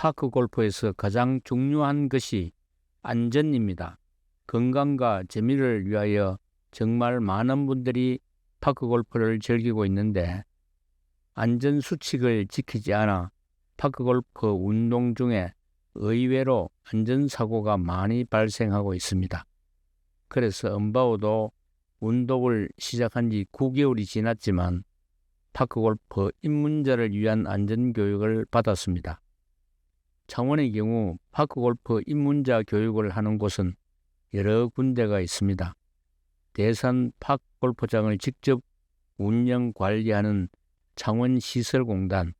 파크 골프에서 가장 중요한 것이 안전입니다. 건강과 재미를 위하여 정말 많은 분들이 파크 골프를 즐기고 있는데 안전 수칙을 지키지 않아 파크 골프 운동 중에 의외로 안전사고가 많이 발생하고 있습니다. 그래서 은바오도 운동을 시작한 지 9개월이 지났지만 파크 골프 입문자를 위한 안전교육을 받았습니다. 창원의 경우 파크골프 입문자 교육을 하는 곳은 여러 군데가 있습니다. 대산 파크골프장을 직접 운영 관리하는 창원시설공단,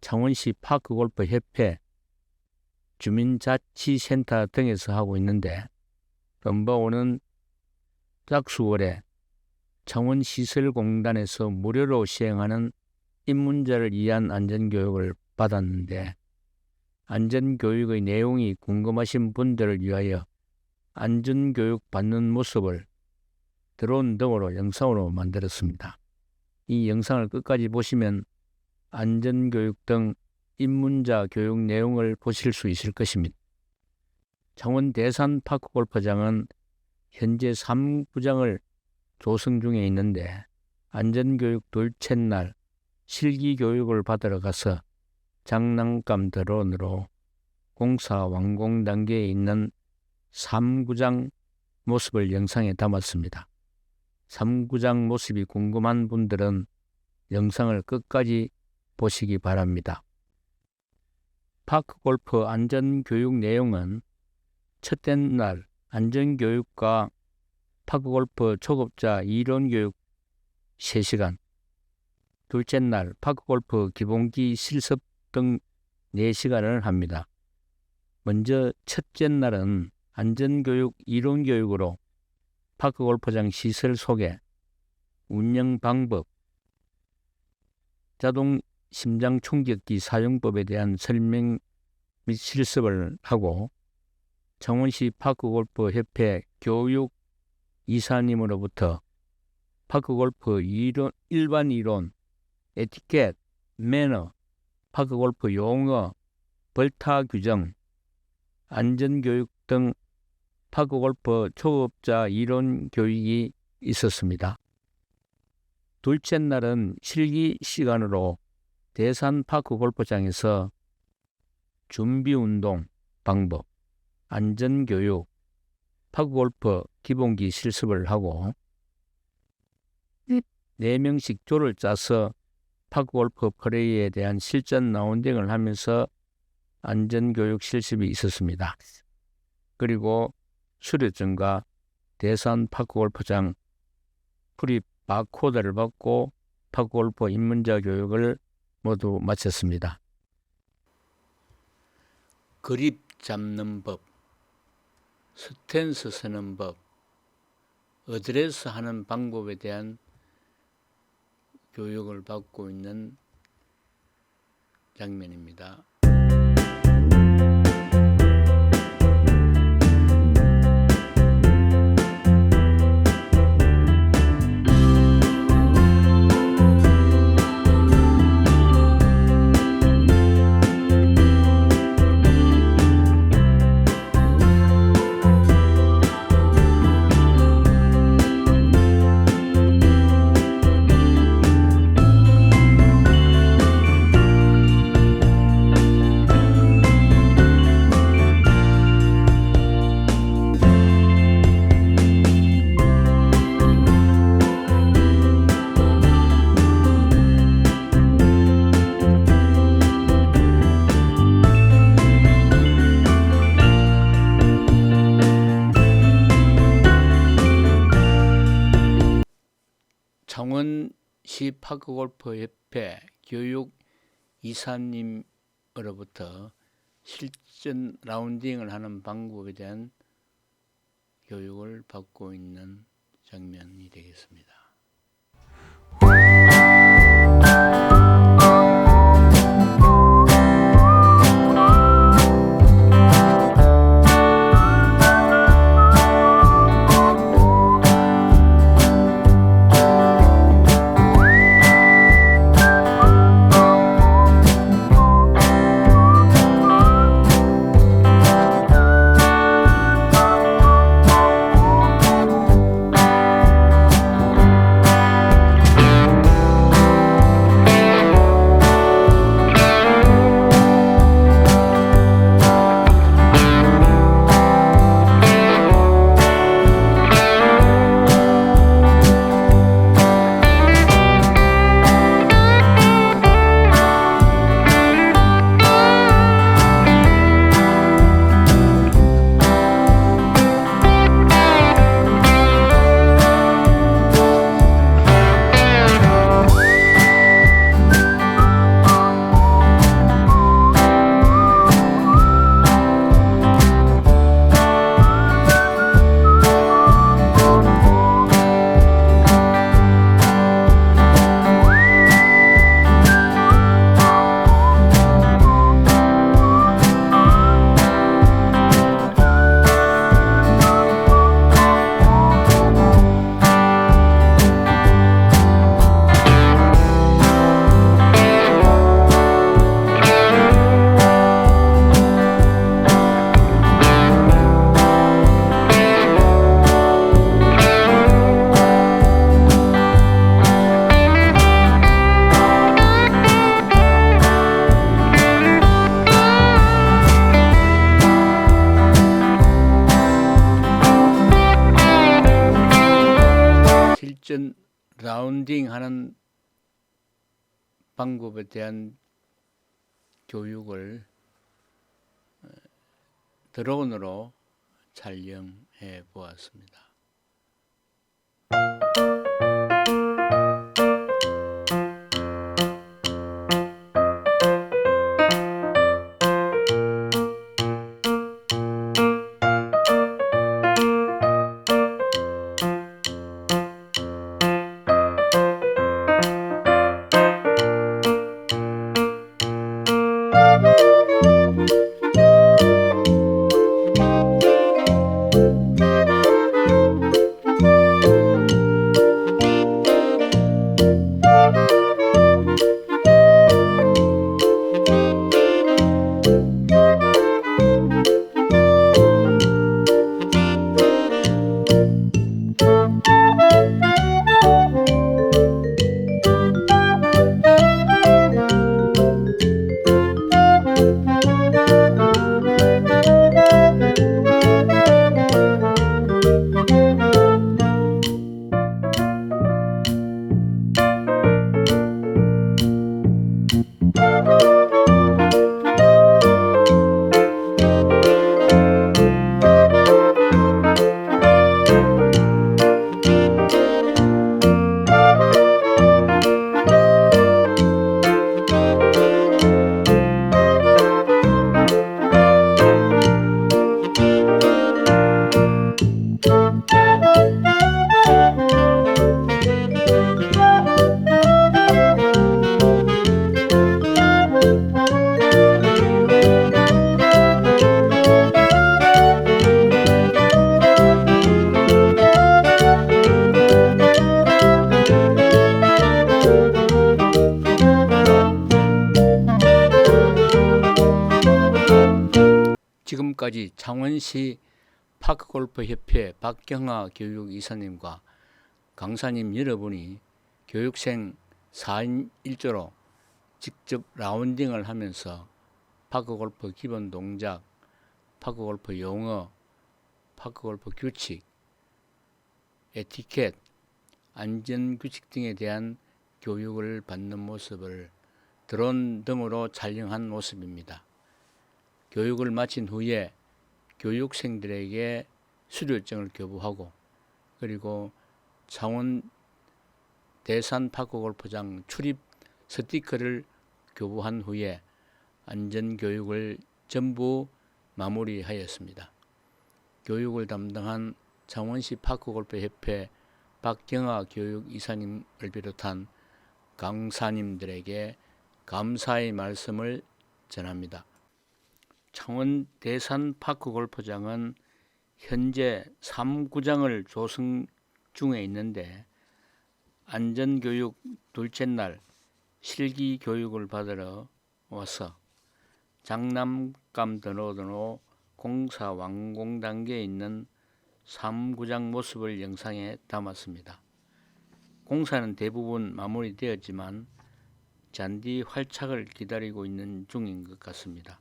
창원시 파크골프협회, 주민자치센터 등에서 하고 있는데 럼바오는 짝수월에 창원시설공단에서 무료로 시행하는 입문자를 위한 안전교육을 받았는데 안전교육의 내용이 궁금하신 분들을 위하여 안전교육 받는 모습을 드론 등으로 영상으로 만들었습니다. 이 영상을 끝까지 보시면 안전교육 등 입문자 교육 내용을 보실 수 있을 것입니다. 창원 대산 파크 골프장은 현재 3구장을 조성 중에 있는데 안전교육 둘째 날 실기 교육을 받으러 가서 장난감 드론으로 공사 완공 단계에 있는 3구장 모습을 영상에 담았습니다. 3구장 모습이 궁금한 분들은 영상을 끝까지 보시기 바랍니다. 파크 골프 안전교육 내용은 첫째 날 안전교육과 파크 골프 초급자 이론교육 3시간 둘째 날 파크 골프 기본기 실습 등 4시간을 합니다. 먼저 첫째 날은 안전교육 이론교육으로 파크골프장 시설 소개, 운영 방법, 자동 심장 총격기 사용법에 대한 설명 및 실습을 하고 창원시 파크골프 협회 교육 이사님으로부터 파크골프 이론, 일반 이론, 에티켓, 매너, 파크 골프 용어, 벌타 규정, 안전교육 등 파크 골프 초급자 이론 교육이 있었습니다. 둘째 날은 실기 시간으로 대산 파크 골프장에서 준비 운동 방법, 안전 교육, 파크 골프 기본기 실습을 하고 4명씩 조를 짜서 파크골프 플레이에 대한 실전 라운딩을 하면서 안전교육 실습이 있었습니다. 그리고 수료증과 대산 파크골프장 프리 바코드를 받고 파크골프 입문자 교육을 모두 마쳤습니다. 그립 잡는 법, 스탠스 쓰는 법, 어드레스 하는 방법에 대한 교육을 받고 있는 장면입니다. 창원시 파크골프협회 교육 이사님으로부터 실전 라운딩을 하는 방법에 대한 교육을 받고 있는 장면이 되겠습니다. 라운딩하는 방법에 대한 교육을 어, 드론으로 촬영해 보았습니다. 지금까지 창원시 파크골프협회 박경아 교육이사님과 강사님 여러분이 교육생 4인 1조로 직접 라운딩을 하면서 파크골프 기본 동작, 파크골프 용어, 파크골프 규칙, 에티켓, 안전규칙 등에 대한 교육을 받는 모습을 드론 등으로 촬영한 모습입니다. 교육을 마친 후에 교육생들에게 수료증을 교부하고 그리고 창원 대산 파크 골프장 출입 스티커를 교부한 후에 안전 교육을 전부 마무리하였습니다. 교육을 담당한 창원시 파크 골프 협회 박경아 교육 이사님을 비롯한 강사님들에게 감사의 말씀을 전합니다. 창원 대산 파크 골프장은 현재 3구장을 조성 중에 있는데 안전교육 둘째 날 실기 교육을 받으러 와서 장남감 드로드로 공사 완공 단계에 있는 3구장 모습을 영상에 담았습니다. 공사는 대부분 마무리되었지만 잔디 활착을 기다리고 있는 중인 것 같습니다.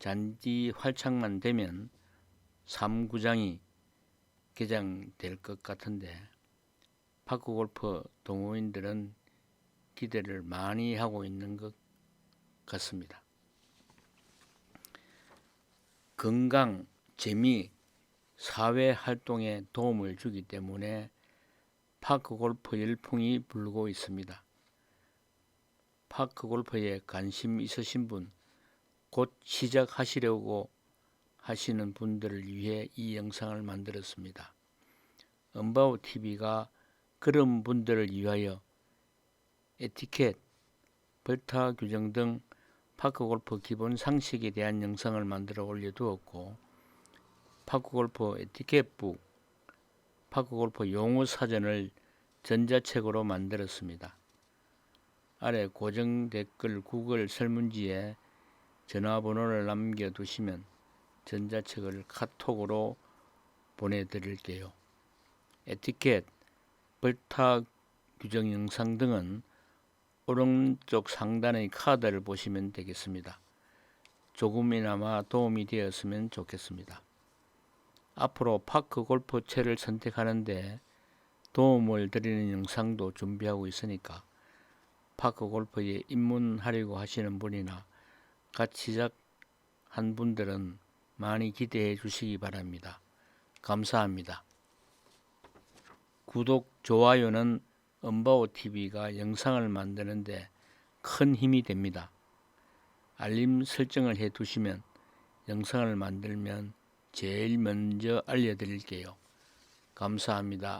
잔디 활착만 되면 3구장이 개장될 것 같은데 파크골프 동호인들은 기대를 많이 하고 있는 것 같습니다. 건강, 재미, 사회 활동에 도움을 주기 때문에 파크 골프 열풍이 불고 있습니다. 파크 골프에 관심 있으신 분, 곧 시작하시려고 하시는 분들을 위해 이 영상을 만들었습니다. 은바우 TV가 그런 분들을 위하여 에티켓, 벌타 규정 등 파크 골프 기본 상식에 대한 영상을 만들어 올려두었고 파크 골프 에티켓북, 파크 골프 용어 사전을 전자책으로 만들었습니다. 아래 고정 댓글 구글 설문지에 전화번호를 남겨두시면 전자책을 카톡으로 보내드릴게요. 에티켓, 벌타 규정 영상 등은 오른쪽 상단의 카드를 보시면 되겠습니다. 조금이나마 도움이 되었으면 좋겠습니다. 앞으로 파크 골프채를 선택하는데 도움을 드리는 영상도 준비하고 있으니까 파크 골프에 입문하려고 하시는 분이나 같이 시작한 분들은 많이 기대해 주시기 바랍니다. 감사합니다. 구독, 좋아요는 엄바오 TV가 영상을 만드는데 큰 힘이 됩니다. 알림 설정을 해 두시면 영상을 만들면 제일 먼저 알려드릴게요. 감사합니다.